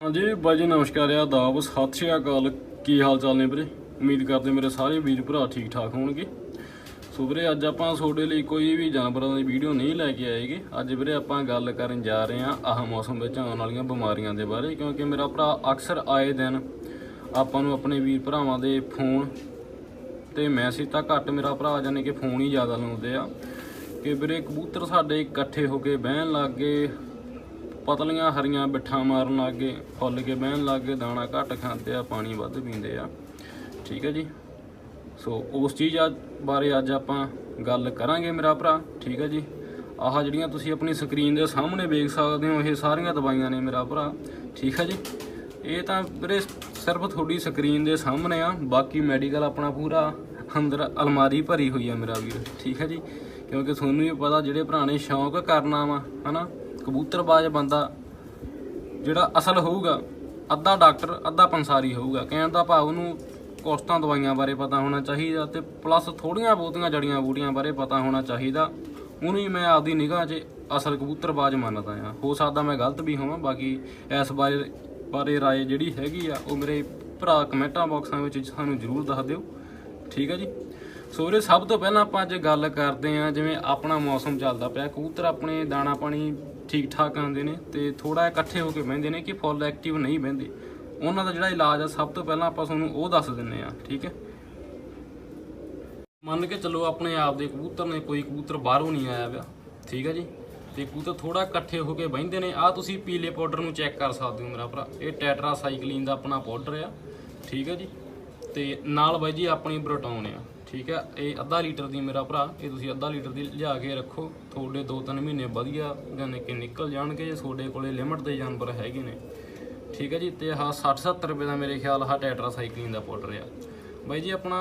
ਹਾਂਜੀ, ਬਾਈ ਜੀ, ਨਮਸਕਾਰ ਆ ਦਾਬ ਸਤਿ ਸ਼੍ਰੀ ਅਕਾਲ। ਕੀ ਹਾਲ ਚਾਲ ਨੇ ਵੀਰੇ? ਉਮੀਦ ਕਰਦੇ ਮੇਰੇ ਸਾਰੇ ਵੀਰ ਭਰਾ ਠੀਕ ਠਾਕ ਹੋਣਗੇ। ਸੋ ਵੀਰੇ, ਅੱਜ ਆਪਾਂ ਤੁਹਾਡੇ ਲਈ ਕੋਈ ਵੀ ਜਾਨਵਰਾਂ ਦੀ ਵੀਡੀਓ ਨਹੀਂ ਲੈ ਕੇ ਆਏਗੇ ਅੱਜ ਵੀਰੇ, ਆਪਾਂ ਗੱਲ ਕਰਨ ਜਾ ਰਹੇ ਹਾਂ ਆਹ ਮੌਸਮ ਵਿੱਚ ਆਉਣ ਵਾਲੀਆਂ ਬਿਮਾਰੀਆਂ ਦੇ ਬਾਰੇ, ਕਿਉਂਕਿ ਮੇਰਾ ਭਰਾ ਅਕਸਰ ਆਏ ਦਿਨ ਆਪਾਂ ਨੂੰ ਆਪਣੇ ਵੀਰ ਭਰਾਵਾਂ ਦੇ ਫੋਨ ਤੇ ਮੈਸੇਜ ਤਾਂ ਘੱਟ ਮੇਰਾ ਭਰਾ ਜਾਨੇ ਕਿ ਫੋਨ ਹੀ ਜ਼ਿਆਦਾ ਲਾਉਂਦੇ ਆ। ਕਿ ਵੀਰੇ, ਕਬੂਤਰ ਸਾਡੇ ਇਕੱਠੇ ਹੋ ਕੇ ਬਹਿਣ ਲੱਗ ਗਏ। ਪਤਲੀਆਂ ਹਰੀਆਂ ਬਿੱਠਾਂ ਮਾਰਨ ਲੱਗ ਗਏ, ਫੁੱਲ ਕੇ ਬਹਿਣ ਲੱਗ ਗਏ, ਦਾਣਾ ਘੱਟ ਖਾਂਦੇ ਆ, ਪਾਣੀ ਵੱਧ ਪੀਂਦੇ ਆ। ਠੀਕ ਹੈ ਜੀ? ਸੋ ਉਸ ਚੀਜ਼ ਆ ਬਾਰੇ ਅੱਜ ਆਪਾਂ ਗੱਲ ਕਰਾਂਗੇ ਮੇਰਾ ਭਰਾ, ਠੀਕ ਹੈ ਜੀ? ਆਹ ਜਿਹੜੀਆਂ ਤੁਸੀਂ ਆਪਣੀ ਸਕਰੀਨ ਦੇ ਸਾਹਮਣੇ ਵੇਖ ਸਕਦੇ ਹੋ, ਇਹ ਸਾਰੀਆਂ ਦਵਾਈਆਂ ਨੇ ਮੇਰਾ ਭਰਾ, ਠੀਕ ਹੈ ਜੀ? ਇਹ ਤਾਂ ਵੀਰੇ ਸਿਰਫ ਤੁਹਾਡੀ ਸਕਰੀਨ ਦੇ ਸਾਹਮਣੇ ਆ, ਬਾਕੀ ਮੈਡੀਕਲ ਆਪਣਾ ਪੂਰਾ ਅੰਦਰ ਅਲਮਾਰੀ ਭਰੀ ਹੋਈ ਆ ਮੇਰਾ ਵੀਰ, ਠੀਕ ਹੈ ਜੀ? ਕਿਉਂਕਿ ਤੁਹਾਨੂੰ ਵੀ ਪਤਾ ਜਿਹੜੇ ਭਰਾ ਨੇ ਸ਼ੌਂਕ ਕਰਨਾ ਵਾ, ਹਨਾ? ਕਬੂਤਰਬਾਜ਼ ਬੰਦਾ ਜਿਹੜਾ ਅਸਲ ਹੋਊਗਾ, ਅੱਧਾ ਡਾਕਟਰ, ਅੱਧਾ ਪੰਸਾਰੀ ਹੋਊਗਾ। ਕਹਿਣ ਦਾ ਭਾਵ ਉਹਨੂੰ ਕੋਸਤਾਂ ਦਵਾਈਆਂ ਬਾਰੇ ਪਤਾ ਹੋਣਾ ਚਾਹੀਦਾ ਤੇ ਪਲੱਸ ਥੋੜੀਆਂ ਬਹੁਤੀਆਂ ਜੜੀਆਂ ਬੂਟੀਆਂ ਬਾਰੇ ਪਤਾ ਹੋਣਾ ਚਾਹੀਦਾ। ਉਹਨੂੰ ਹੀ ਮੈਂ ਆਪਦੀ ਨਿਗਾਹ 'ਚ ਅਸਲ ਕਬੂਤਰਬਾਜ਼ ਮੰਨਦਾ ਆ ਹੋ ਸਕਦਾ ਮੈਂ ਗਲਤ ਵੀ ਹੋਵਾਂ, ਬਾਕੀ ਇਸ ਬਾਰੇ ਬਾਰੇ ਰਾਏ ਜਿਹੜੀ ਹੈਗੀ ਆ, ਉਹ ਮੇਰੇ ਭਰਾ ਕਮੈਂਟਾਂ ਬਾਕਸਾਂ ਵਿੱਚ ਸਾਨੂੰ ਜਰੂਰ ਦੱਸ ਦਿਓ। ਠੀਕ ਹੈ ਜੀ? ਸੋ ਵੀਰੇ, ਸਭ ਤੋਂ ਪਹਿਲਾਂ ਆਪਾਂ ਅੱਜ ਗੱਲ ਕਰਦੇ ਆਂ ਜਿਵੇਂ ਆਪਣਾ ਮੌਸਮ ਚੱਲਦਾ ਪਿਆ। ਕਬੂਤਰ ਆਪਣੇ ਦਾਣਾ ਪਾਣੀ ਠੀਕ ਠਾਕ ਆਉਂਦੇ ਨੇ ਤੇ ਥੋੜਾ ਇਕੱਠੇ ਹੋ ਕੇ ਬਹਿੰਦੇ ਨੇ ਕਿ ਫੁੱਲ ਐਕਟਿਵ ਨਹੀਂ ਬਹਿੰਦੇ। ਉਹਨਾਂ ਦਾ ਜਿਹੜਾ ਇਲਾਜ ਆ, ਸਭ ਤੋਂ ਪਹਿਲਾਂ ਆਪਾਂ ਤੁਹਾਨੂੰ ਉਹ ਦੱਸ ਦਿੰਨੇ ਆ ਠੀਕ ਹੈ? ਮੰਨ ਕੇ ਚੱਲੋ ਆਪਣੇ ਆਪ ਦੇ ਕਬੂਤਰ ਨੇ, ਕੋਈ ਕਬੂਤਰ ਬਾਹਰੋਂ ਨਹੀਂ ਆਇਆ ਪਿਆ, ਠੀਕ ਹੈ ਜੀ? ਤੇ ਕਬੂਤਰ ਥੋੜਾ ਇਕੱਠੇ ਹੋ ਕੇ ਬਹਿੰਦੇ ਨੇ। ਆ ਤੁਸੀਂ ਪੀਲੇ ਪਾਊਡਰ ਨੂੰ ਚੈੱਕ ਕਰ ਸਕਦੇ ਹੋ ਮੇਰਾ ਭਰਾ। ਇਹ ਟੈਟਰਾਸਾਈਕਲਿਨ ਦਾ ਆਪਣਾ ਪਾਊਡਰ ਆ, ਠੀਕ ਹੈ ਜੀ? ਤੇ ਨਾਲ ਬਾਈ ਜੀ ਆਪਣੀ ਬਰੋਟਾਉਨ ਆ। ਠੀਕ ਹੈ ਇਹ ਅੱਧਾ ਲੀਟਰ ਦੀ ਮੇਰਾ ਭਰਾ, ਇਹ ਤੁਸੀਂ ਅੱਧਾ ਲੀਟਰ ਦੀ ਲਿਆ ਕੇ ਰੱਖੋ। ਤੁਹਾਡੇ 2-3 ਮਹੀਨੇ ਵਧੀਆ ਜਾਨੇ ਕਿ ਨਿਕਲ ਜਾਣਗੇ ਜੇ ਤੁਹਾਡੇ ਕੋਲੇ ਲਿਮਟ ਦੇ ਜਾਨਵਰ ਹੈਗੇ ਨੇ। ਠੀਕ ਹੈ ਜੀ, ਤੇ ਆਹ 60-70 ਰੁਪਏ ਦਾ ਮੇਰੇ ਖਿਆਲ ਆਹ ਟੈਟਰਾ ਟੈਟਰਾਸਾਈਕਲਿਨ ਦਾ ਪਾਊਡਰ ਆ। ਬਾਈ ਜੀ, ਆਪਣਾ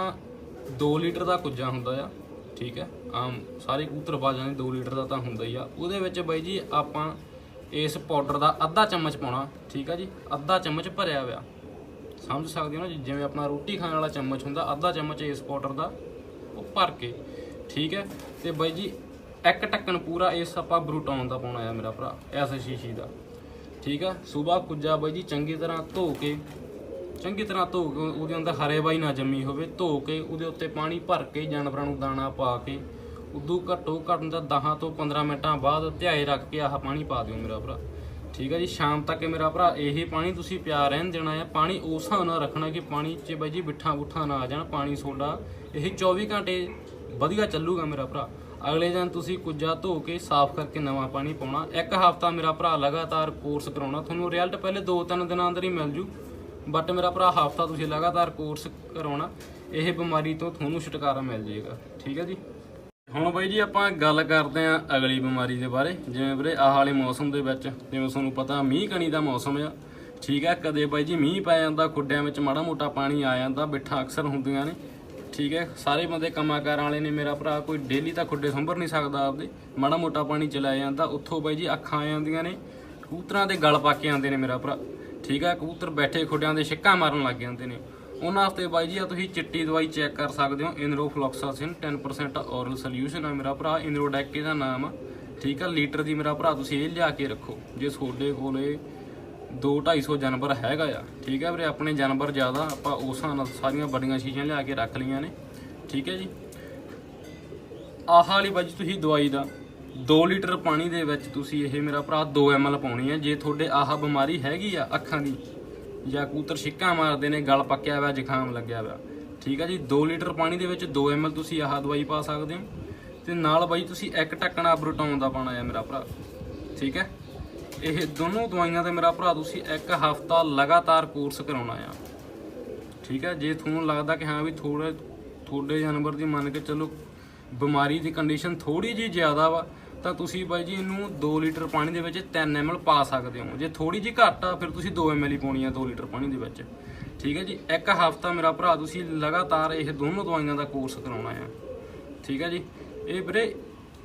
2 ਲੀਟਰ ਦਾ ਕੁੱਜਾ ਹੁੰਦਾ ਆ, ਠੀਕ ਹੈ ਆਮ ਸਾਰੇ ਕਬੂਤਰ ਬਾਜਾਂ ਦੇ 2 ਲੀਟਰ ਦਾ ਤਾਂ ਹੁੰਦਾ ਹੀ ਆ। ਉਹਦੇ ਵਿੱਚ ਬਾਈ ਜੀ, ਆਪਾਂ ਇਸ ਪਾਊਡਰ ਦਾ ਅੱਧਾ ਚਮਚ ਪਾਉਣਾ, ਠੀਕ ਆ ਜੀ, ਅੱਧਾ ਚਮਚ ਭਰਿਆ ਹੋਇਆ। ਸਮਝ ਸਕਦੇ ਹੋ ਨਾ ਜੀ, ਜਿਵੇਂ ਆਪਣਾ ਰੋਟੀ ਖਾਣ ਵਾਲਾ ਚਮਚ ਹੁੰਦਾ ਅੱਧਾ ਚਮਚ ਇਸ ਪਾਊਡਰ ਦਾ ਉਹ ਭਰ ਕੇ ਠੀਕ ਹੈ? ਤੇ ਬਾਈ ਜੀ ਇੱਕ ਢੱਕਣ ਪੂਰਾ ਇਸ ਆਪਾਂ ਬਰੂਟਾਉਨ ਦਾ ਪਾਉਣਾ ਆ ਮੇਰਾ ਭਰਾ ਐਸ ਸ਼ੀਸ਼ੀ ਦਾ ਠੀਕ ਆ ਸਵੇਰ ਕੁੱਜਾ ਬਾਈ ਜੀ ਚੰਗੀ ਤਰ੍ਹਾਂ ਧੋ ਕੇ ਚੰਗੀ ਤਰ੍ਹਾਂ ਧੋ ਕੇ ਉਹਦੇ ਅੰਦਰ ਹਰੇ ਬਾਈ ਨਾ ਜੰਮੀ ਹੋਵੇ ਧੋ ਕੇ ਉਹਦੇ ਉੱਤੇ ਪਾਣੀ ਭਰ ਕੇ ਜਾਨਵਰਾਂ ਨੂੰ ਦਾਣਾ ਪਾ ਕੇ ਉਦੋਂ ਘੱਟੋ ਘੱਟ ਦਾ 10 ਤੋਂ 15 ਮਿੰਟਾਂ ਬਾਅਦ ਧਿਆਏ ਰੱਖ ਕੇ ਆਹ ਪਾਣੀ ਪਾ ਦਿਓ ਮੇਰਾ ਭਰਾ। ਠੀਕ ਹੈ ਜੀ, ਸ਼ਾਮ ਤੱਕ ਮੇਰਾ ਭਰਾ, ਇਹ ਪਾਣੀ ਤੁਸੀਂ ਪਿਆ ਰਹਿਣ ਦੇਣਾ ਹੈ ਪਾਣੀ ਉਸ ਹਿਸਾਬ ਨਾਲ ਰੱਖਣਾ ਕਿ ਪਾਣੀ 'ਚ ਬਾਈ ਜੀ ਬਿੱਠਾਂ ਬੁੱਠਾਂ ਨਾ ਆ ਜਾਣ, ਪਾਣੀ ਸੋਡਾ। ਇਹ 24 ਘੰਟੇ ਵਧੀਆ ਚੱਲੂਗਾ ਮੇਰਾ ਭਰਾ। ਅਗਲੇ ਦਿਨ ਤੁਸੀਂ ਕੁੱਜਾ ਧੋ ਕੇ ਸਾਫ਼ ਕਰਕੇ ਨਵਾਂ ਪਾਣੀ ਪਾਉਣਾ। ਇੱਕ ਹਫ਼ਤਾ ਮੇਰਾ ਭਰਾ ਲਗਾਤਾਰ ਕੋਰਸ ਕਰਾਉਣਾ। ਤੁਹਾਨੂੰ ਰਿਜ਼ਲਟ ਪਹਿਲੇ 2-3 ਦਿਨਾਂ ਅੰਦਰ ਹੀ ਮਿਲ ਜੂ। ਬਟ ਮੇਰਾ ਭਰਾ, ਹਫ਼ਤਾ ਤੁਸੀਂ ਲਗਾਤਾਰ ਕੋਰਸ ਕਰਾਉਣਾ। ਇਹ ਬਿਮਾਰੀ ਤੋਂ ਤੁਹਾਨੂੰ ਛੁਟਕਾਰਾ ਮਿਲ ਜਾਏਗਾ। ਠੀਕ ਹੈ ਜੀ? ਹੁਣ ਬਾਈ ਜੀ ਆਪਾਂ ਗੱਲ ਕਰਦੇ ਆਂ ਅਗਲੀ ਬਿਮਾਰੀ ਦੇ ਬਾਰੇ। ਜਿਵੇਂ ਵੀਰੇ ਆਹ ਵਾਲੇ ਮੌਸਮ ਦੇ ਵਿੱਚ, ਜਿਵੇਂ ਤੁਹਾਨੂੰ ਪਤਾ ਮੀਂਹ ਕਣੀ ਦਾ ਮੌਸਮ ਆ। ਠੀਕ ਹੈ ਕਦੇ ਬਾਈ ਜੀ ਮੀਂਹ ਪੈ ਜਾਂਦਾ, ਖੁੱਡਿਆਂ ਵਿੱਚ ਮਾੜਾ ਮੋਟਾ ਪਾਣੀ ਆ ਜਾਂਦਾ, ਬਿੱਠਾਂ ਅਕਸਰ ਹੁੰਦੀਆਂ ਨੇ। ਠੀਕ ਹੈ ਸਾਰੇ ਬੰਦੇ ਕੰਮਾਂ ਕਾਰਾਂ ਵਾਲੇ ਨੇ, ਮੇਰਾ ਭਰਾ ਕੋਈ ਡੇਲੀ ਤਾਂ ਖੁੱਡੇ ਸੰਭਰ ਨਹੀਂ ਸਕਦਾ ਆਪਦੇ। ਮਾੜਾ ਮੋਟਾ ਪਾਣੀ ਚਲਾਇਆ ਜਾਂਦਾ, ਉੱਥੋਂ ਬਾਈ ਜੀ ਅੱਖਾਂ ਆ ਜਾਂਦੀਆਂ ਨੇ। ਕਬੂਤਰਾਂ ਦੇ ਗਲ ਪਾ ਕੇ ਆਉਂਦੇ ਨੇ ਮੇਰਾ ਭਰਾ। ਠੀਕ ਹੈ ਕਬੂਤਰ ਬੈਠੇ ਖੁੱਡਿਆਂ ਦੇ ਛਿੱਕਾਂ ਮਾਰਨ ਲੱਗ ਜਾਂਦੇ ਨੇ। ਉਹਨਾਂ ਵਾਸਤੇ ਬਾਈ ਜੀ, ਆ ਤੁਸੀਂ ਚਿੱਟੀ ਦਵਾਈ ਚੈੱਕ ਕਰ ਸਕਦੇ ਹੋ। ਇਨਰੋਫਲੋਕਸਾਸਿਨ 10% ਔਰਲ ਸੋਲਿਊਸ਼ਨ ਆ ਮੇਰਾ ਭਰਾ। ਇਨਰੋਡੈਕ ਇਹਦਾ ਨਾਮ ਆ। ਠੀਕ ਆ, ਲੀਟਰ ਦੀ ਮੇਰਾ ਭਰਾ, ਤੁਸੀਂ ਇਹ ਲਿਆ ਕੇ ਰੱਖੋ। ਜੇ ਤੁਹਾਡੇ ਕੋਲੇ 2-250 ਜਾਨਵਰ ਹੈਗਾ ਆ, ਠੀਕ ਹੈ ਵੀਰੇ, ਆਪਣੇ ਜਾਨਵਰ ਜ਼ਿਆਦਾ, ਆਪਾਂ ਉਸ ਹਿਸਾਬ ਨਾਲ ਸਾਰੀਆਂ ਵੱਡੀਆਂ ਸ਼ੀਸ਼ੀਆਂ ਲਿਆ ਕੇ ਰੱਖ ਲਈਆਂ ਨੇ। ਠੀਕ ਹੈ ਜੀ। ਆਹ ਵਾਲੀ ਬਾਜੀ ਤੁਸੀਂ ਦਵਾਈ ਦਾ 2 ਲੀਟਰ ਪਾਣੀ ਦੇ ਵਿੱਚ ਤੁਸੀਂ ਇਹ ਮੇਰਾ ਭਰਾ 2 ml ਪਾਉਣੀ ਹੈ ਜੇ ਤੁਹਾਡੇ ਆਹ ਬਿਮਾਰੀ ਹੈਗੀ ਆ ਅੱਖਾਂ ਦੀ ਜਾਂ ਕੂਤਰ ਛਿੱਕਾਂ ਮਾਰਦੇ ਨੇ, ਗਲ ਪੱਕਿਆ ਹੋਇਆ, ਜ਼ੁਕਾਮ ਲੱਗਿਆ ਹੋਇਆ। ਠੀਕ ਹੈ ਜੀ 2 ਲੀਟਰ ਪਾਣੀ ਦੇ ਵਿੱਚ 2 ml ਤੁਸੀਂ ਆਹ ਦਵਾਈ ਪਾ ਸਕਦੇ ਹੋ। ਤੇ ਨਾਲ ਬਾਈ ਤੁਸੀਂ ਇੱਕ ਢੱਕਣਾ ਬਰੂਟਾਉਨ ਦਾ ਪਾਣਾ ਹੈ ਮੇਰਾ ਭਰਾ। ਠੀਕ ਹੈ ਇਹ ਦੋਨੋਂ ਦਵਾਈਆਂ ਤੇ ਮੇਰਾ ਭਰਾ ਤੁਸੀਂ ਇੱਕ ਹਫ਼ਤਾ ਲਗਾਤਾਰ ਕੋਰਸ ਕਰਾਉਣਾ ਆ। ਠੀਕ ਹੈ ਜੇ ਤੁਹਾਨੂੰ ਲੱਗਦਾ ਕਿ ਹਾਂ ਵੀ ਥੋੜੇ ਤੁਹਾਡੇ ਜਾਨਵਰ ਦੀ ਮੰਨ ਕੇ ਚੱਲੋ ਬਿਮਾਰੀ ਦੀ ਕੰਡੀਸ਼ਨ ਥੋੜੀ ਜੀ ਜ਼ਿਆਦਾ ਵਾ ਤਾਂ ਤੁਸੀਂ ਬਾਈ ਜੀ ਇਹਨੂੰ 2 ਲੀਟਰ ਪਾਣੀ ਦੇ ਵਿੱਚ 3 ml ਪਾ ਸਕਦੇ ਹੋ। ਜੇ ਥੋੜੀ ਜਿਹੀ ਘੱਟ ਆ, ਫਿਰ ਤੁਸੀਂ 2 ml ਹੀ ਪਾਉਣੀ ਆ 2 ਲੀਟਰ ਪਾਣੀ ਦੇ ਵਿੱਚ। ਠੀਕ ਹੈ ਜੀ? ਇੱਕ ਹਫ਼ਤਾ ਮੇਰਾ ਭਰਾ, ਤੁਸੀਂ ਲਗਾਤਾਰ ਇਹ ਦੋਨੋਂ ਦਵਾਈਆਂ ਦਾ ਕੋਰਸ ਕਰਾਉਣਾ ਆ। ਠੀਕ ਹੈ ਜੀ? ਇਹ ਵੀਰੇ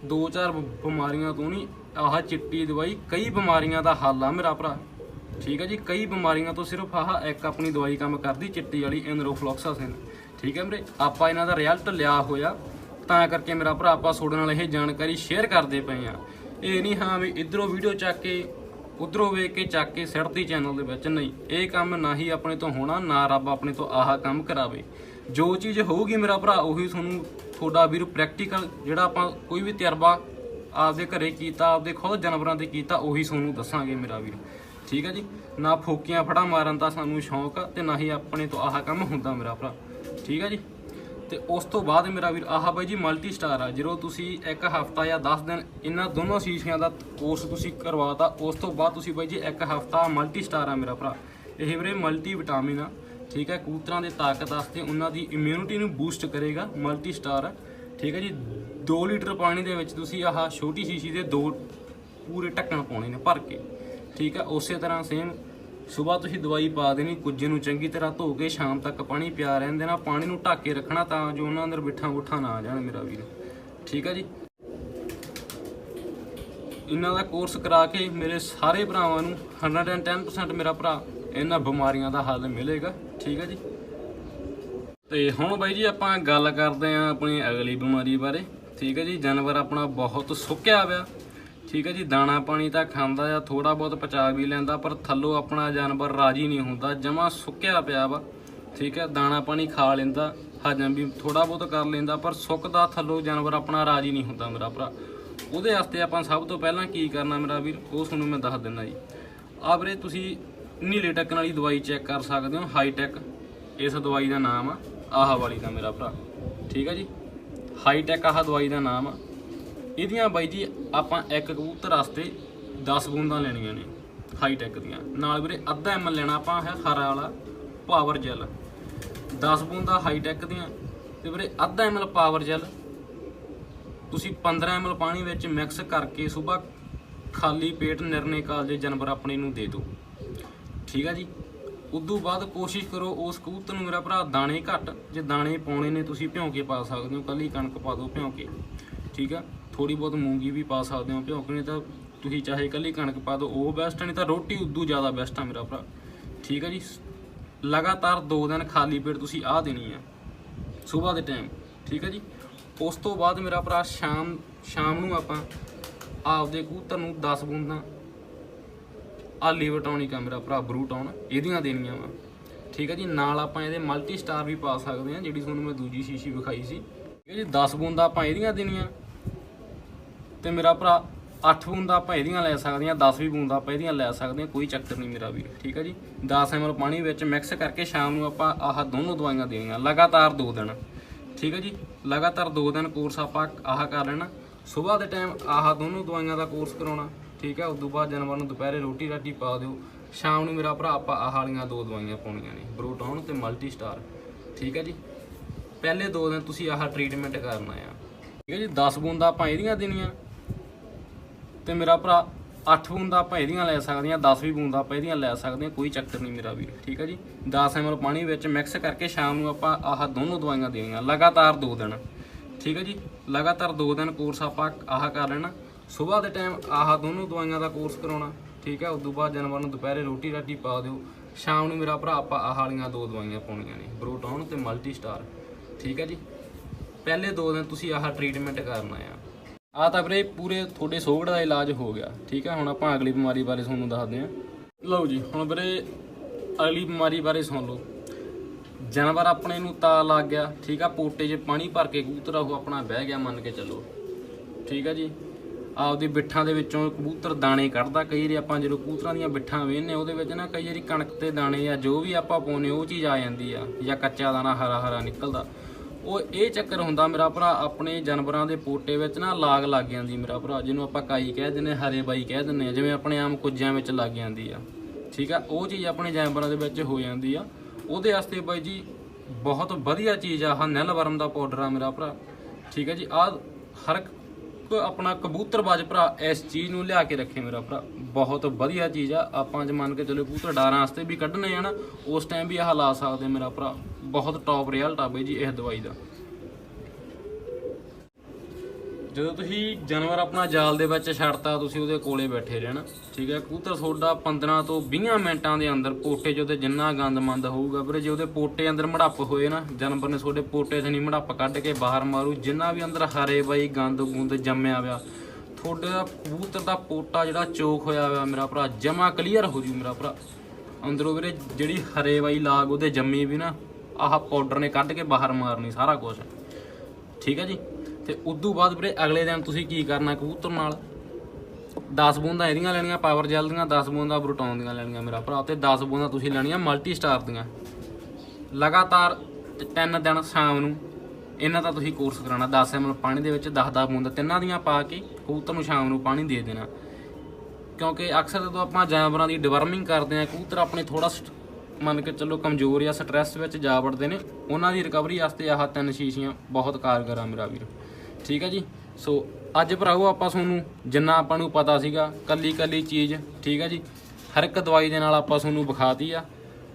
ਦੋ ਚਾਰ ਬ- ਬਿਮਾਰੀਆਂ ਤੋਂ ਨਹੀਂ, ਆਹ ਚਿੱਟੀ ਦਵਾਈ ਕਈ ਬਿਮਾਰੀਆਂ ਦਾ ਹੱਲ ਆ ਮੇਰਾ ਭਰਾ। ਠੀਕ ਹੈ ਜੀ? ਕਈ ਬਿਮਾਰੀਆਂ ਤੋਂ ਸਿਰਫ ਆਹ ਇੱਕ ਆਪਣੀ ਦਵਾਈ ਕੰਮ ਕਰਦੀ, ਚਿੱਟੀ ਵਾਲੀ ਇਨਰੋਫਲੋਕਸਾਸਿਨ ਠੀਕ ਹੈ ਵੀਰੇ? ਆਪਾਂ ਇਹਨਾਂ ਦਾ ਰਿਜ਼ਲਟ ਲਿਆ ਹੋਇਆ। ਤਾਂ ਕਰਕੇ ਮੇਰਾ ਭਰਾ ਆਪਾਂ ਤੁਹਾਡੇ ਨਾਲ ਇਹ ਜਾਣਕਾਰੀ ਸ਼ੇਅਰ ਕਰਦੇ ਪਏ ਆ ਇਹ ਨਹੀਂ ਹਾਂ ਵੀ ਇਧਰੋਂ ਵੀਡੀਓ ਚੱਕ ਕੇ, ਉਧਰੋਂ ਵੇਖ ਕੇ ਚੱਕ ਕੇ ਸਿੱਟਦੀ ਚੈਨਲ ਦੇ ਵਿੱਚ ਨਹੀਂ। ਇਹ ਕੰਮ ਨਾ ਹੀ ਆਪਣੇ ਤੋਂ ਹੋਣਾ, ਨਾ ਰੱਬ ਆਪਣੇ ਤੋਂ ਆਹ ਕੰਮ ਕਰਾਵੇ। ਜੋ ਚੀਜ਼ ਹੋਊਗੀ ਮੇਰਾ ਭਰਾ, ਉਹੀ ਤੁਹਾਨੂੰ ਤੁਹਾਡਾ ਵੀਰ ਪ੍ਰੈਕਟੀਕਲ ਜਿਹੜਾ ਆਪਾਂ ਕੋਈ ਵੀ ਤਜਰਬਾ ਆਪਦੇ ਘਰੇ ਕੀਤਾ, ਆਪਦੇ ਖੁਦ ਜਾਨਵਰਾਂ ਤੇ ਕੀਤਾ, ਉਹੀ ਤੁਹਾਨੂੰ ਦੱਸਾਂਗੇ ਮੇਰਾ ਵੀਰ। ਠੀਕ ਹੈ ਜੀ? ਨਾ ਫੋਕੀਆਂ ਫੜਾ ਮਾਰਨ ਦਾ ਸਾਨੂੰ ਸ਼ੌਂਕ ਆ ਤੇ ਨਾ ਹੀ ਆਪਣੇ ਤੋਂ ਆਹ ਕੰਮ ਹੁੰਦਾ ਮੇਰਾ ਭਰਾ। ਠੀਕ ਹੈ ਜੀ? ਤੇ ਉਸ ਤੋਂ ਬਾਅਦ ਮੇਰਾ ਵੀਰ, ਆਹ ਬਾਈ ਜੀ ਮਲਟੀ ਸਟਾਰ ਆ। ਜਦੋਂ ਤੁਸੀਂ ਇੱਕ ਹਫਤਾ ਜਾਂ 10 ਦਿਨ ਇਹਨਾਂ ਦੋਨੋਂ ਸ਼ੀਸ਼ਿਆਂ ਦਾ ਕੋਰਸ ਤੁਸੀਂ ਕਰਵਾਤਾ, ਉਸ ਤੋਂ ਬਾਅਦ ਤੁਸੀਂ ਬਾਈ ਜੀ ਇੱਕ ਹਫਤਾ ਮਲਟੀ ਸਟਾਰ ਆ ਮੇਰਾ ਭਰਾ। ਇਹ ਵੀਰੇ ਮਲਟੀ ਵਿਟਾਮਿਨ ਆ, ਠੀਕ ਹੈ? ਕਬੂਤਰਾਂ ਦੇ ਤਾਕਤ ਵਾਸਤੇ ਉਹਨਾਂ ਦੀ ਇਮਿਊਨਿਟੀ ਨੂੰ ਬੂਸਟ ਕਰੇਗਾ ਮਲਟੀ ਸਟਾਰ ਠੀਕ ਹੈ ਜੀ? 2 ਲੀਟਰ ਪਾਣੀ ਦੇ ਵਿੱਚ ਤੁਸੀਂ ਆਹ ਛੋਟੀ ਸ਼ੀਸ਼ੀ ਦੇ ਦੋ ਪੂਰੇ ਢੱਕਣ ਪਾਉਣੇ ਨੇ ਭਰ ਕੇ। ਠੀਕ ਹੈ? ਉਸੇ ਤਰ੍ਹਾਂ ਸੇਮ ਸਵੇਰ ਤੁਸੀਂ ਦਵਾਈ ਪਾ ਦੇਣੀ, ਕੁੱਜੇ ਨੂੰ ਚੰਗੀ ਤਰ੍ਹਾਂ ਧੋ ਕੇ ਸ਼ਾਮ ਤੱਕ ਪਾਣੀ ਪਿਆ ਰਹਿਣ ਦੇਣਾ, ਪਾਣੀ ਨੂੰ ਢੱਕ ਕੇ ਰੱਖਣਾ ਤਾਂ ਜੋ ਉਹਨਾਂ ਅੰਦਰ ਬਿੱਠਾਂ ਬੁੱਠਾਂ ਨਾ ਆ ਜਾਣ ਮੇਰਾ ਵੀਰ। ਠੀਕ ਹੈ ਜੀ? ਇਹਨਾਂ ਦਾ ਕੋਰਸ ਕਰਾ ਕੇ ਮੇਰੇ ਸਾਰੇ ਭਰਾਵਾਂ ਨੂੰ 110% ਮੇਰਾ ਭਰਾ ਇਹਨਾਂ ਬਿਮਾਰੀਆਂ ਦਾ ਹੱਲ ਮਿਲੇਗਾ। ਠੀਕ ਹੈ ਜੀ? ਤੇ ਹੁਣ ਬਾਈ ਜੀ ਆਪਾਂ ਗੱਲ ਕਰਦੇ ਆਂ ਆਪਣੀ ਅਗਲੀ ਬਿਮਾਰੀ ਬਾਰੇ। ਠੀਕ ਹੈ ਜੀ? ਜਾਨਵਰ ਆਪਣਾ ਬਹੁਤ ਸੁੱਕਿਆ ਪਿਆ ਠੀਕ ਹੈ ਜੀ, ਦਾਣਾ ਪਾਣੀ ਤਾਂ ਖਾਂਦਾ ਆ ਥੋੜਾ ਬਹੁਤ ਪਚਾ ਵੀ ਲੈਂਦਾ, ਪਰ ਥੱਲੋਂ ਆਪਣਾ ਜਾਨਵਰ ਰਾਜੀ ਨਹੀਂ ਹੁੰਦਾ, ਜਮਾ ਸੁੱਕਿਆ ਪਿਆ ਵਾ, ਠੀਕ ਹੈ, ਦਾਣਾ ਪਾਣੀ ਖਾ ਲੈਂਦਾ, ਹਜਮ ਵੀ ਥੋੜਾ ਬਹੁਤ ਕਰ ਲੈਂਦਾ, ਪਰ ਸੁੱਕਦਾ ਥੱਲੋਂ ਜਾਨਵਰ ਆਪਣਾ ਰਾਜੀ ਨਹੀਂ ਹੁੰਦਾ ਮੇਰਾ ਭਰਾ। ਉਹਦੇ ਵਾਸਤੇ ਆਪਾਂ ਸਭ ਤੋਂ ਪਹਿਲਾਂ ਕੀ ਕਰਨਾ ਮੇਰਾ ਵੀਰ, ਉਹ ਤੁਹਾਨੂੰ ਮੈਂ ਦੱਸ ਦਿੰਦਾ ਜੀ। ਆ ਵੀਰੇ, ਤੁਸੀਂ ਨੀਲੇ ਟੱਕਣ ਵਾਲੀ ਦਵਾਈ ਚੈੱਕ ਕਰ ਸਕਦੇ ਹੋ, ਹਾਈਟੈਕ, ਇਸ ਦਵਾਈ ਦਾ ਨਾਮ ਆ, ਆਹ ਵਾਲੀ ਦਾ ਮੇਰਾ ਭਰਾ, ਠੀਕ ਆ ਜੀ। ਹਾਈਟੈਕ ਆਹ ਦਵਾਈ ਦਾ ਨਾਮ ਆ। ਇਹਦੀਆਂ ਬਾਈ ਜੀ ਆਪਾਂ ਇੱਕ ਕਬੂਤਰ ਵਾਸਤੇ 10 ਬੂੰਦਾਂ ਲੈਣੀਆਂ ਨੇ ਹਾਈ ਟੈਕ ਦੀਆਂ। ਨਾਲ ਵੀਰੇ ਅੱਧਾ ਐਮ ਲੈਣਾ ਆਪਾਂ ਹੈ ਹਰਾ ਵਾਲਾ ਪਾਵਰ ਜੈਲ 10 ਬੂੰਦਾਂ ਹਾਈ ਟੈਕ ਦੀਆਂ ਤੇ ਵੀਰੇ ਅੱਧਾ ਐਮ ਪਾਵਰ ਜੈਲ ਤੁਸੀਂ 15 ml ਪਾਣੀ ਵਿੱਚ ਮਿਕਸ ਕਰਕੇ ਸਵੇਰ ਖਾਲੀ ਪੇਟ ਨਿਰਣੇ ਕਾਲ ਦੇ ਜਾਨਵਰ ਆਪਣੇ ਨੂੰ ਦੇ ਦਿਓ। ਠੀਕ ਆ ਜੀ? ਉਦੋਂ ਬਾਅਦ ਕੋਸ਼ਿਸ਼ ਕਰੋ ਉਸ ਕਬੂਤਰ ਨੂੰ ਮੇਰਾ ਭਰਾ ਦਾਣੇ ਘੱਟ, ਜੇ ਦਾਣੇ ਪਾਉਣੇ ਨੇ ਤੁਸੀਂ ਭਿਉਂ ਕੇ ਪਾ ਸਕਦੇ ਹੋ, ਕੱਲੀ ਕਣਕ ਪਾ ਦਿਓ ਭਿਉਂ ਕੇ ਠੀਕ ਆ? ਥੋੜੀ ਬਹੁਤ ਮੂੰਗੀ ਵੀ ਪਾ ਸਕਦੇ ਹੋ ਭਿਉਂਕਣੀ ਤਾਂ ਤੁਸੀਂ ਚਾਹੇ ਇਕੱਲੀ ਕਣਕ ਪਾ ਦਿਓ, ਉਹ ਬੈਸਟ ਨਹੀਂ ਤਾਂ ਰੋਟੀ ਉਦੋਂ ਜ਼ਿਆਦਾ ਬੈਸਟ ਆ ਮੇਰਾ ਭਰਾ। ਠੀਕ ਆ ਜੀ? ਲਗਾਤਾਰ 2 ਦਿਨ ਖਾਲੀ ਪੇਟ ਤੁਸੀਂ ਆਹ ਦੇਣੀ ਆ, ਸਵੇਰ ਦੇ ਟਾਈਮ ਠੀਕ ਹੈ ਜੀ? ਉਸ ਤੋਂ ਬਾਅਦ ਮੇਰਾ ਭਰਾ, ਸ਼ਾਮ ਸ਼ਾਮ ਨੂੰ ਆਪਾਂ ਆਪਦੇ ਕੂਤਰ ਨੂੰ 10 ਬੂੰਦਾਂ ਆ ਲਿਵਟਾਉਨਿਕ ਆ ਮੇਰਾ ਭਰਾ ਬਰੂਟਾਉਨ ਇਹਦੀਆਂ ਦੇਣੀਆਂ ਵਾ। ਠੀਕ ਹੈ ਜੀ? ਨਾਲ ਆਪਾਂ ਇਹਦੇ ਮਲਟੀ ਸਟਾਰ ਵੀ ਪਾ ਸਕਦੇ ਹਾਂ ਜਿਹੜੀ ਤੁਹਾਨੂੰ ਮੈਂ ਦੂਜੀ ਸ਼ੀਸ਼ੀ ਵਿਖਾਈ ਸੀ। ਠੀਕ ਹੈ ਜੀ? 10 ਬੂੰਦਾਂ ਆਪਾਂ ਇਹਦੀਆਂ ਦੇਣੀਆਂ। ਤੇ ਮੇਰਾ ਭਰਾ 8 ਬੂੰਦਾਂ ਆਪਾਂ ਇਹਦੀਆਂ ਲੈ ਸਕਦੇ ਹਾਂ 10 ਵੀ ਬੂੰਦਾਂ ਆਪਾਂ ਇਹਦੀਆਂ ਲੈ ਸਕਦੇ ਹਾਂ, ਕੋਈ ਚੱਕਰ ਨਹੀਂ ਮੇਰਾ ਵੀਰ, ਠੀਕ ਹੈ ਜੀ? 10 ml ਪਾਣੀ ਵਿੱਚ ਮਿਕਸ ਕਰਕੇ ਸ਼ਾਮ ਨੂੰ ਆਪਾਂ ਆਹ ਦੋਨੋਂ ਦਵਾਈਆਂ ਦੇਣੀਆਂ, ਲਗਾਤਾਰ 2 ਦਿਨ, ਠੀਕ ਹੈ ਜੀ? ਲਗਾਤਾਰ 2 ਦਿਨ ਕੋਰਸ ਆਪਾਂ ਆਹ ਕਰ ਲੈਣਾ, ਸਵੇਰ ਦੇ ਟਾਈਮ ਆਹ ਦੋਨੋਂ ਦਵਾਈਆਂ ਦਾ ਕੋਰਸ ਕਰਾਉਣਾ, ਠੀਕ ਹੈ ਉਸ ਤੋਂ ਬਾਅਦ ਜਾਨਵਰ ਨੂੰ ਦੁਪਹਿਰੇ ਰੋਟੀ ਰਾਟੀ ਪਾ ਦਿਓ, ਸ਼ਾਮ ਨੂੰ ਮੇਰਾ ਭਰਾ ਆਪਾਂ ਆਹ ਵਾਲੀਆਂ ਦੋ ਦਵਾਈਆਂ ਪਾਉਣੀਆਂ ਨੇ ਬਰੋਟਾਉਨ ਤੇ ਮਲਟੀ ਸਟਾਰ ਠੀਕ ਹੈ ਜੀ? ਪਹਿਲੇ ਦੋ ਦਿਨ ਤੁਸੀਂ ਆਹ ਟ੍ਰੀਟਮੈਂਟ ਕਰਨਾ ਆ, ਠੀਕ ਹੈ ਜੀ? 10 ਬੂੰਦਾਂ ਆਪਾਂ ਇਹਦੀਆਂ ਦੇਣੀਆਂ ਤੇ ਮੇਰਾ ਭਰਾ 8 ਬੂੰਦਾਂ ਆਪਾਂ ਇਹਦੀਆਂ ਲੈ ਸਕਦੇ ਹਾਂ 10 ਵੀ ਬੂੰਦ ਆਪਾਂ ਇਹਦੀਆਂ ਲੈ ਸਕਦੇ ਹਾਂ ਕੋਈ ਚੱਕਰ ਨਹੀਂ ਮੇਰਾ ਵੀਰ, ਠੀਕ ਹੈ ਜੀ? 10 ml ਪਾਣੀ ਵਿੱਚ ਮਿਕਸ ਕਰਕੇ ਸ਼ਾਮ ਨੂੰ ਆਪਾਂ ਆਹ ਦੋਨੋਂ ਦਵਾਈਆਂ ਦੇਣੀਆਂ, ਲਗਾਤਾਰ 2 ਦਿਨ, ਠੀਕ ਹੈ ਜੀ? ਲਗਾਤਾਰ 2 ਦਿਨ ਕੋਰਸ ਆਪਾਂ ਆਹ ਕਰ ਲੈਣਾ, ਸਵੇਰ ਦੇ ਟਾਈਮ ਆਹ ਦੋਨੋਂ ਦਵਾਈਆਂ ਦਾ ਕੋਰਸ ਕਰਾਉਣਾ, ਠੀਕ ਹੈ? ਉਸ ਤੋਂ ਬਾਅਦ ਜਾਨਵਰ ਨੂੰ ਦੁਪਹਿਰੇ ਰੋਟੀ ਰਾਟੀ ਪਾ ਦਿਓ, ਸ਼ਾਮ ਨੂੰ ਮੇਰਾ ਭਰਾ ਆਪਾਂ ਆਹ ਵਾਲੀਆਂ ਦੋ ਦਵਾਈਆਂ ਪਾਉਣੀਆਂ ਨੇ ਬਰੋਟਾਉਨ ਤੇ ਮਲਟੀ ਸਟਾਰ ਠੀਕ ਹੈ ਜੀ? ਪਹਿਲੇ 2 ਦਿਨ ਤੁਸੀਂ ਆਹ ਟ੍ਰੀਟਮੈਂਟ ਕਰਨਾ ਆ। ਆ ਤਾਂ ਵੀਰੇ ਪੂਰੇ ਤੁਹਾਡੇ ਸੋਗੜ ਦਾ ਇਲਾਜ ਹੋ ਗਿਆ, ਠੀਕ ਹੈ ਹੁਣ ਆਪਾਂ ਅਗਲੀ ਬਿਮਾਰੀ ਬਾਰੇ ਤੁਹਾਨੂੰ ਦੱਸਦੇ ਹਾਂ। ਲਓ ਜੀ, ਹੁਣ ਵੀਰੇ ਅਗਲੀ ਬਿਮਾਰੀ ਬਾਰੇ ਸੁਣ ਲਓ। ਜਾਨਵਰ ਆਪਣੇ ਨੂੰ ਤਾ ਲੱਗ ਗਿਆ, ਠੀਕ ਆ? ਪੋਟੇ 'ਚ ਪਾਣੀ ਭਰ ਕੇ ਕਬੂਤਰ ਉਹ ਆਪਣਾ ਬਹਿ ਗਿਆ, ਮੰਨ ਕੇ ਚੱਲੋ। ਠੀਕ ਆ ਜੀ? ਆਪਦੀ ਬਿੱਠਾਂ ਦੇ ਵਿੱਚੋਂ ਕਬੂਤਰ ਦਾਣੇ ਕੱਢਦਾ। ਕਈ ਵਾਰੀ ਆਪਾਂ ਜਦੋਂ ਕਬੂਤਰਾਂ ਦੀਆਂ ਬਿੱਠਾਂ ਵੇਹਨੇ ਉਹਦੇ ਵਿੱਚ ਨਾ ਕਈ ਵਾਰੀ ਕਣਕ ਤੇ ਦਾਣੇ ਜਾਂ ਜੋ ਵੀ ਆਪਾਂ ਪਾਉਨੇ ਉਹ ਚੀਜ਼ ਆ ਜਾਂਦੀ ਆ, ਜਾਂ ਕੱਚਾ ਦਾਣਾ ਹਰਾ ਹਰਾ ਨਿਕਲਦਾ। ਉਹ ਇਹ ਚੱਕਰ ਹੁੰਦਾ ਮੇਰਾ ਭਰਾ, ਆਪਣੇ ਜਾਨਵਰਾਂ ਦੇ ਪੋਟੇ ਵਿੱਚ ਨਾ ਲਾਗ ਲੱਗ ਜਾਂਦੀ ਮੇਰਾ ਭਰਾ, ਜਿਹਨੂੰ ਆਪਾਂ ਕਾਈ ਕਹਿ ਦਿੰਦੇ ਹਰੇ ਬਾਈ ਕਹਿ ਦਿੰਦੇ ਆ ਜਿਵੇਂ ਆਪਣੇ ਆਮ ਕੁੱਜਿਆਂ ਵਿੱਚ ਲੱਗ ਜਾਂਦੀ ਆ। ਠੀਕ ਆ? ਉਹ ਚੀਜ਼ ਆਪਣੇ ਜਾਨਵਰਾਂ ਦੇ ਵਿੱਚ ਹੋ ਜਾਂਦੀ ਆ। ਉਹਦੇ ਵਾਸਤੇ ਬਾਈ ਜੀ ਬਹੁਤ ਵਧੀਆ ਚੀਜ਼ ਆ ਹਾਂ ਨਿਲ ਵਰਮ ਦਾ ਪਾਊਡਰ ਆ ਮੇਰਾ ਭਰਾ। ਠੀਕ ਹੈ ਜੀ? ਆ ਹਰ ਆਪਣਾ ਕਬੂਤਰਬਾਜ ਭਰਾ ਇਸ ਚੀਜ਼ ਨੂੰ ਲਿਆ ਕੇ ਰੱਖੇ ਮੇਰਾ ਭਰਾ। ਬਹੁਤ ਵਧੀਆ ਚੀਜ਼ ਆ। ਆਪਾਂ ਜੇ ਮੰਨ ਕੇ ਚੱਲੋ ਕਬੂਤਰ ਡਾਰਾਂ ਵਾਸਤੇ ਵੀ ਕੱਢਣੇ ਆ ਨਾ, ਉਸ ਟਾਈਮ ਵੀ ਆਹ ਲਾ ਸਕਦੇ ਮੇਰਾ ਭਰਾ। ਬਹੁਤ ਟੌਪ ਰਿਜ਼ਲਟ ਆ ਬਈ ਜੀ ਇਸ ਦਵਾਈ ਦਾ। ਜਦੋਂ ਤੁਸੀਂ ਜਾਨਵਰ ਆਪਣਾ ਜਾਲ ਦੇ ਵਿੱਚ ਛੱਡਤਾ, ਤੁਸੀਂ ਉਹਦੇ ਕੋਲੇ ਬੈਠੇ ਰਹਿਣਾ, ਠੀਕ ਹੈ? ਕਬੂਤਰ ਤੁਹਾਡਾ 15 ਤੋਂ 20 ਮਿੰਟਾਂ ਦੇ ਅੰਦਰ ਪੋਟੇ 'ਚ ਉਹਦੇ ਜਿੰਨਾ ਗੰਦਮੰਦ ਹੋਊਗਾ, ਵੀਰੇ, ਜੇ ਉਹਦੇ ਪੋਟੇ ਅੰਦਰ ਮੜੱਪ ਹੋਏ ਨਾ, ਜਾਨਵਰ ਨੇ ਤੁਹਾਡੇ ਪੋਟੇ 'ਚ ਨਹੀਂ ਮੜੱਪ ਕੱਢ ਕੇ ਬਾਹਰ ਮਾਰੂ, ਜਿੰਨਾ ਵੀ ਅੰਦਰ ਹਰੇ ਬਾਈ ਗੰਦ ਗੁੰਦ ਜੰਮਿਆ ਪਿਆ ਤੁਹਾਡੇ ਦਾ ਕਬੂਤਰ ਦਾ ਪੋਟਾ ਜਿਹੜਾ ਚੋਕ ਹੋਇਆ ਹੋਇਆ ਮੇਰਾ ਭਰਾ, ਜਮਾ ਕਲੀਅਰ ਹੋ ਜੂ ਮੇਰਾ ਭਰਾ। ਅੰਦਰੋਂ ਵੀਰੇ, ਜਿਹੜੀ ਹਰੇ ਬਾਈ ਲਾਗ ਉਹਦੇ ਜੰਮੀ ਵੀ ਨਾ, ਆਹ ਪਾਊਡਰ ਨੇ ਕੱਢ ਕੇ ਬਾਹਰ ਮਾਰਨੀ ਸਾਰਾ ਕੁਝ ਠੀਕ ਹੈ ਜੀ? ਤੇ ਉਦੋਂ ਬਾਅਦ ਵੀਰੇ ਅਗਲੇ ਦਿਨ ਤੁਸੀਂ ਕੀ ਕਰਨਾ ਕਬੂਤਰ ਨਾਲ? 10 ਬੂੰਦਾਂ ਇਹਦੀਆਂ ਲੈਣੀਆਂ ਪਾਵਰ ਜੈਲ ਦੀਆਂ 10 ਬੂੰਦਾਂ ਬਰੂਟੌਨ ਦੀਆਂ ਲੈਣੀਆਂ ਮੇਰਾ ਭਰਾ ਤੇ 10 ਬੂੰਦਾਂ ਤੁਸੀਂ ਲੈਣੀਆਂ ਮਲਟੀ ਸਟਾਰ ਦੀਆਂ। ਲਗਾਤਾਰ 3 ਦਿਨ ਸ਼ਾਮ ਨੂੰ ਇਹਨਾਂ ਦਾ ਤੁਸੀਂ ਕੋਰਸ ਕਰਾਉਣਾ 10 ml ਪਾਣੀ ਦੇ ਵਿੱਚ 10-10 ਬੂੰਦਾਂ ਤਿੰਨਾਂ ਦੀਆਂ ਪਾ ਕੇ ਕਬੂਤਰ ਨੂੰ ਸ਼ਾਮ ਨੂੰ ਪਾਣੀ ਦੇ ਦੇਣਾ। ਕਿਉਂਕਿ ਅਕਸਰ ਜਦੋਂ ਆਪਾਂ ਜਾਨਵਰਾਂ ਦੀ ਡਿਵਰਮਿੰਗ ਕਰਦੇ ਆ ਕਬੂਤਰ ਆਪਣੇ ਥੋੜਾ ਮੰਨ ਕੇ ਚੱਲੋ ਕਮਜ਼ੋਰ ਜਾਂ ਸਟ੍ਰੈਸ ਵਿੱਚ ਜਾ ਵੜਦੇ ਨੇ, ਉਹਨਾਂ ਦੀ ਰਿਕਵਰੀ ਵਾਸਤੇ ਆਹ ਤਿੰਨ ਸ਼ੀਸ਼ੀਆਂ ਬਹੁਤ ਕਾਰਗਰ ਆ ਮੇਰਾ ਵੀਰ। ਠੀਕ ਹੈ ਜੀ? ਸੋ ਅੱਜ ਭਰਾਓ ਆਪਾਂ ਤੁਹਾਨੂੰ ਜਿੰਨਾ ਆਪਾਂ ਨੂੰ ਪਤਾ ਸੀਗਾ, ਕੱਲੀ ਕੱਲੀ ਚੀਜ਼, ਠੀਕ ਹੈ ਜੀ? ਹਰ ਇੱਕ ਦਵਾਈ ਦੇ ਨਾਲ ਆਪਾਂ ਤੁਹਾਨੂੰ ਵਿਖਾਤੀ ਆ।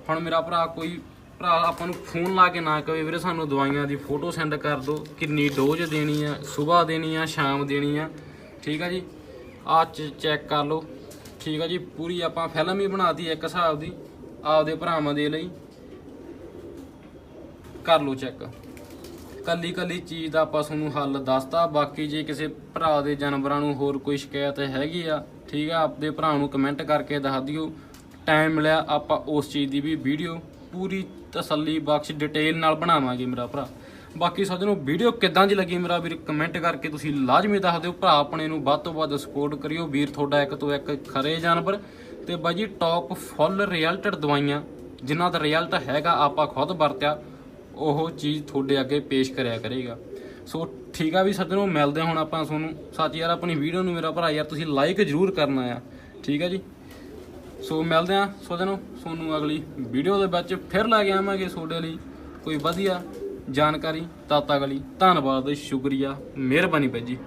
ਹੁਣ ਮੇਰਾ ਭਰਾ ਕੋਈ ਭਰਾ ਆਪਾਂ ਨੂੰ ਫੋਨ ਲਾ ਕੇ ਨਾ ਕਵੇ ਵੀਰੇ ਸਾਨੂੰ ਦਵਾਈਆਂ ਦੀ ਫੋਟੋ ਸੈਂਡ ਕਰ ਦਿਓ। ਕਿੰਨੀ ਡੋਜ਼ ਦੇਣੀ ਆ ਸਵੇਰ ਦੇਣੀ ਆ, ਸ਼ਾਮ ਦੇਣੀ ਆ। ਠੀਕ ਆ ਜੀ? ਆ ਚੈੱਕ ਕਰ ਲਓ। ਠੀਕ ਆ ਜੀ? ਪੂਰੀ ਆਪਾਂ ਫਿਲਮ ਹੀ ਬਣਾਤੀ ਇੱਕ ਹਿਸਾਬ ਦੀ, ਆਪਦੇ ਭਰਾਵਾਂ ਦੇ ਲਈ। ਕਰ ਲਓ ਚੈੱਕ ਕੱਲੀ ਕੱਲੀ ਚੀਜ਼ ਦਾ ਆਪਾਂ ਤੁਹਾਨੂੰ ਹੱਲ ਦੱਸਤਾ। ਬਾਕੀ ਜੇ ਕਿਸੇ ਭਰਾ ਦੇ ਜਾਨਵਰਾਂ ਨੂੰ ਹੋਰ ਕੋਈ ਸ਼ਿਕਾਇਤ ਹੈਗੀ ਆ, ਠੀਕ ਆ, ਆਪਦੇ ਭਰਾ ਨੂੰ ਕਮੈਂਟ ਕਰਕੇ ਦੱਸ ਦਿਓ। ਟਾਈਮ ਮਿਲਿਆ ਆਪਾਂ ਉਸ ਚੀਜ਼ ਦੀ ਵੀ ਵੀਡੀਓ ਪੂਰੀ ਤਸੱਲੀ ਬਖਸ਼ ਡਿਟੇਲ ਨਾਲ ਬਣਾਵਾਂਗੇ ਮੇਰਾ ਭਰਾ। ਬਾਕੀ ਸੱਜਣੋ ਵੀਡੀਓ ਕਿੱਦਾਂ ਦੀ ਲੱਗੀ ਮੇਰਾ ਵੀਰ? ਕਮੈਂਟ ਕਰਕੇ ਤੁਸੀਂ ਲਾਜ਼ਮੀ ਦੱਸ ਦਿਓ। ਭਰਾ ਆਪਣੇ ਨੂੰ ਵੱਧ ਤੋਂ ਵੱਧ ਸਪੋਰਟ ਕਰਿਓ। ਵੀਰ ਤੁਹਾਡਾ ਇੱਕ ਤੋਂ ਇੱਕ ਖਰੇ ਜਾਨਵਰ। ਤੇ ਬਾਈ ਜੀ ਟੌਪ ਫੁੱਲ ਰਿਜ਼ਲਟਡ ਦਵਾਈਆਂ, ਜਿਨ੍ਹਾਂ ਦਾ ਰਿਜ਼ਲਟ ਹੈਗਾ, ਆਪਾਂ ਖੁਦ ਵਰਤਿਆ। ਉਹ ਚੀਜ਼ ਤੁਹਾਡੇ ਅੱਗੇ ਪੇਸ਼ ਕਰਿਆ ਕਰੇਗਾ। ਸੋ ਠੀਕ ਆ ਵੀ ਸੱਜਣੋ, ਮਿਲਦੇ ਹਾਂ ਹੁਣ ਆਪਾਂ ਤੁਹਾਨੂੰ। ਸੱਚ ਯਾਰ, ਆਪਣੀ ਵੀਡੀਓ ਨੂੰ ਮੇਰਾ ਭਰਾ ਯਾਰ, ਤੁਸੀਂ ਲਾਈਕ ਜ਼ਰੂਰ ਕਰਨਾ ਆ। ਠੀਕ ਆ ਜੀ? ਸੋ ਮਿਲਦੇ ਆ ਸੋਜਨੋ ਤੁਹਾਨੂੰ ਅਗਲੀ ਵੀਡੀਓ ਦੇ ਵਿੱਚ ਫਿਰ ਲੈ ਕੇ ਆਵਾਂਗੇ ਤੁਹਾਡੇ ਲਈ ਕੋਈ ਵਧੀਆ ਜਾਣਕਾਰੀ। ਤਦ ਤੱਕ ਧੰਨਵਾਦ, ਸ਼ੁਕਰੀਆ, ਮਿਹਰਬਾਨੀ ਭਾਈ ਜੀ।